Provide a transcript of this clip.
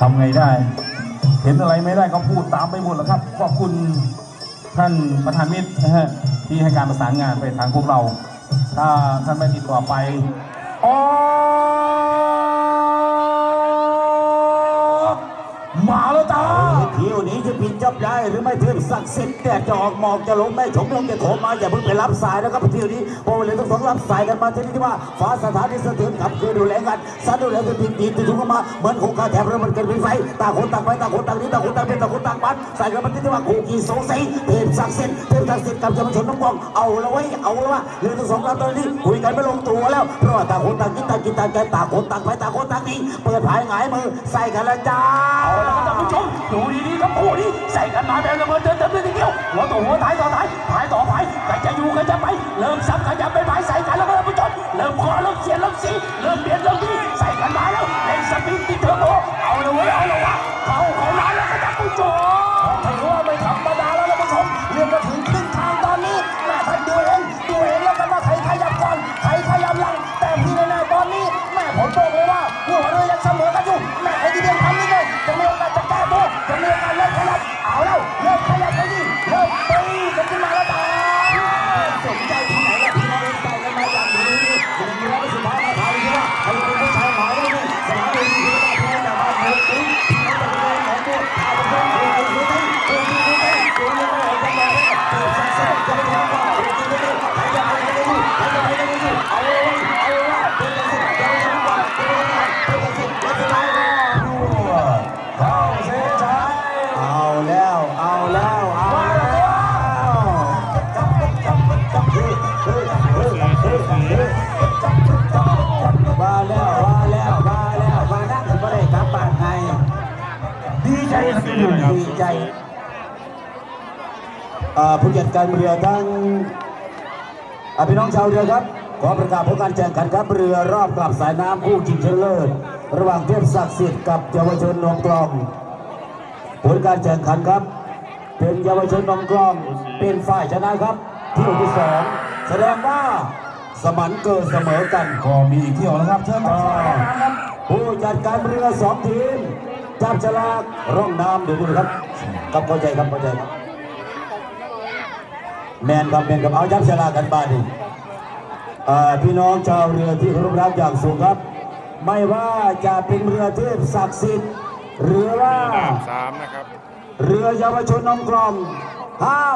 ทำไงได้ เห็นอะไรไม่ได้ก็พูดตามไปหมดแล้วครับ ขอบคุณท่านประธานมิตรนะฮะที่ให้การประสานงานไปทางพวกเรา ถ้าท่านไม่ติดต่อไปอ๋อ มาแล้วจ้าเที่ยวนี้จะผิดจับได้หรือไม่เพื่อนศักดิ์สิทธิ์แต่จะออกหมอกจะลงไม่ถมลงจะโถมมาอย่าเพิ่งไปรับสายนะครับเที่ยวนี้เพราะเลาต้องสองรับสายกันมาที่นี่ที่ว่าฟ้าสถานที่สะเทือนขับคือดูแลกันซัดดูแลกันดีดีติดถุงกันมาเหมือนโคงกาแถบเรือมันเกิดเป็นไฟต่างคนต่างไปต่างคนต่างนี้ต่างคนต่างเป็นต่างคนต่างบันใส่กันมาที่ที่ว่าคู่กีสงสัยเทพศักดิ์สิทธิ์เทพศักดิ์สิทธิ์กับเยาชนน้องกองเอาละไว้เอาละว่าเรืองทั้งสองลำตอนนี้คุยกันไม่ลงตัวแล้วเพราะว่าต่างคนต่างกินต่างกินต่างใจต่างคนต่างไปต่างคนต่างนี้เปิดผายหงายมือใส่กันแล้วจ้า เอาละครับท่านผู้ชมดูดีๆครับคู่นี้ใส่กันมาแบบระเบิดเดินเต็มเลยทีเดียวหัวต่อหัวท้ายต่อท้ายท้ายต่อท้ายใครจะอยู่ใครจะไป เริ่มซับขยับไปไปใส่กันแล้วครับผู้ชมเริ่มคอเริ่มเสียเริ่มสีเริ่มเบียดเริ่มดีใส่กันมาแล้วเล่นสปินติดเทอร์โบเอาเลยเว้ยเอาเลยว่ะเข้าของร้านแล้วครับผู้ชม มาแล้วมาแล้วมาแล้วมานั่งก็ได้กลับบ้านไงดีใจดีใจผู้จัดการเรือทั้งอ่าพี่น้องชาวเรือครับ ขอประกาศผลการแข่งขันครับเรือรอบกลับสายน้ำคู่ชิงชนเลิศระหว่างเทพศักดิ์สิทธิ์กับเยาวชนนองกลอง ผลการแข่งขันครับ เป็นเยาวชนนองกลอง เป็นฝ่ายชนะครับที่ที่สองแสดงว่า สมันเกิดเสมอกันก็มีอีกเที่ยวนะครับเชิญต่อครับผู้จัดการเรือสองทีมจับฉลากร่องน้ำเดี๋ยวดูนะครับกับเข้าใจครับเข้าใจครับแมนครับแมนครับเอาจับฉลากกันบ้านดิอ่าพี่น้องชาวเรือที่เคารพรักอย่างสูงครับ ไม่ว่าจะเป็นเรือเทพศักดิ์สิทธิ์หรือว่าสามนะครับเรือเยาวชนน้องกลอมห้าม